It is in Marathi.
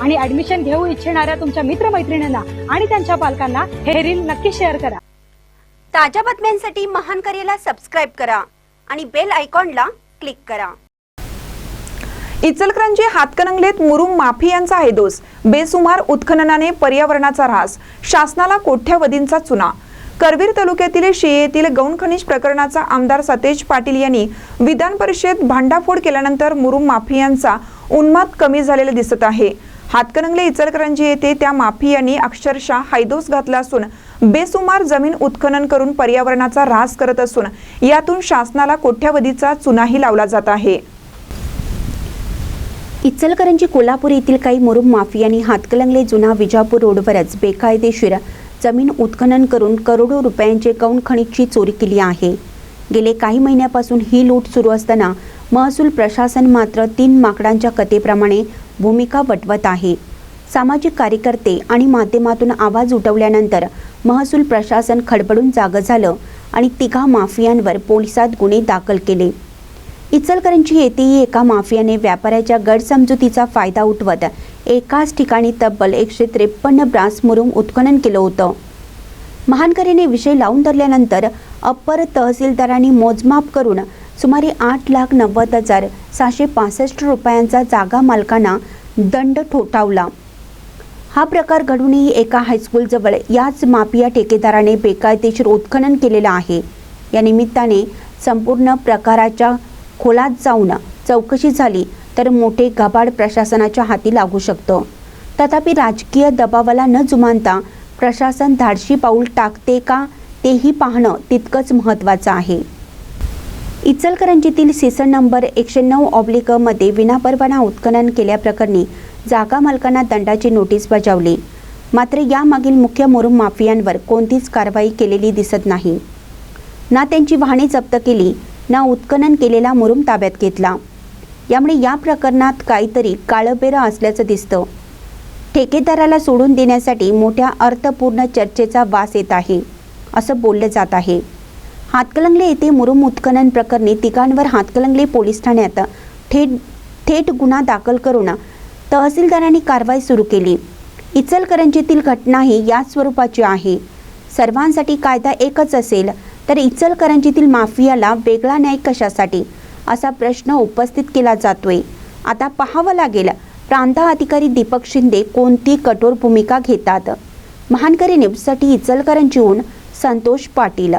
आणि ऍडमिशन घेऊ इच्छिणाऱ्या तुमच्या मित्रमैत्रिणींना आणि त्यांच्या पालकांना हे रील नक्की शेअर करा. ताज्या बातम्यांसाठी महान करेला सबस्क्राईब करा आणि बेल आयकॉनला क्लिक करा. इचलकरंजी हातकणंगलेत मुरुम माफियांचा आहे दोष बेसुमार उत्खननाने पर्यावरणाचा ऱ्हास. शासनाला कोठ्यावधींचा चुना. करवीर तालुक्यातील शिये येथील गौण खनिज प्रकरणाचा आमदार सतेज पाटील यांनी विधान परिषद भांडाफोड केल्यानंतर मुरुम माफियांचा उन्माद कमी झालेला दिसत आहे. हातकणंगले इचलकरंजी येथे त्या माफियांनी अक्षरशः हैदोस घातला असून बेसुमार जमीन उत्खनन करून पर्यावरणाचा ऱ्हास करत असून यातून शासनाला कोट्यावधीचा चुनाही लावला जात आहे. इचलकरंजी कोल्हापूर येथील काही मुरुम माफियांनी हातकलंगले जुना विजापूर रोडवरच बेकायदेशीर जमीन उत्खनन करून करोडो रुपयांचे गौण खनिजची चोरी केली आहे. गेले काही महिन्यापासून ही लूट सुरू असताना महसूल प्रशासन मात्र तीन माकडांच्या कथेप्रमाणे भूमिका वटवत आहे. सामाजिक कार्यकर्ते आणि माध्यमातून आवाज उठवल्यानंतर महसूल प्रशासन खडबडून जागं झालं आणि तिघा माफियांवर पोलिसात गुन्हे दाखल केले. इचलकरंजी येथेही एका माफियाने व्यापाऱ्याच्या गैरसमजुतीचा फायदा उठवत एकाच ठिकाणी तब्बल एकशे त्रेपन्न ब्रास मुरुम उत्खनन केलं होतं. महानकरीने विषय लावून धरल्यानंतर अप्पर तहसीलदारांनी मोजमाप करून सुमारे आठ लाख नव्वद हजार सहाशे पासष्ट रुपयांचा जागा मालकांना दंड ठोठावला. हा प्रकार घडूनही एका हायस्कूलजवळ याच माफिया ठेकेदाराने बेकायदेशीर उत्खनन केलेलं आहे. या निमित्ताने संपूर्ण प्रकाराच्या खोलात जाऊन चौकशी झाली तर मोठे गबाड प्रशासनाच्या हाती लागू शकतं. तथापि राजकीय दबावाला न जुमानता प्रशासन धाडशी पाऊल टाकते का तेही पाहणं तितकंच महत्त्वाचं आहे. इचलकरंजीतील सेसन नंबर एकशे नऊ ऑब्लिकमध्ये विनापरवाना उत्खनन केल्याप्रकरणी जागा मालकांना दंडाची नोटीस बजावली. मात्र यामागील मुख्य मुरुम माफियांवर कोणतीच कारवाई केलेली दिसत नाही. ना त्यांची वाहने जप्त केली ना उत्खनन केलेला मुरुम ताब्यात घेतला. यामुळे या प्रकरणात काहीतरी काळबेरं असल्याचं दिसतं. ठेकेदाराला सोडून देण्यासाठी मोठ्या अर्थपूर्ण चर्चेचा वास येत आहे असं बोललं जात आहे. हातकलंगले येथे मुरुम उत्खनन प्रकरणी तिघांवर हातकलंगले पोलीस ठाण्यात थेट थेट गुन्हा दाखल करून तहसीलदारांनी कारवाई सुरू केली. इचलकरंजीतील घटना ही याच स्वरूपाची आहे. सर्वांसाठी कायदा एकच असेल तर इचलकरंजीतील माफियाला वेगळा न्याय कशासाठी? असा प्रश्न उपस्थित केला जातोय. आता पाहावं लागेल प्रांत अधिकारी दीपक शिंदे कोणती कठोर भूमिका घेतात? महानकरी न्यूजसाठी इचलकरंजीहून संतोष पाटील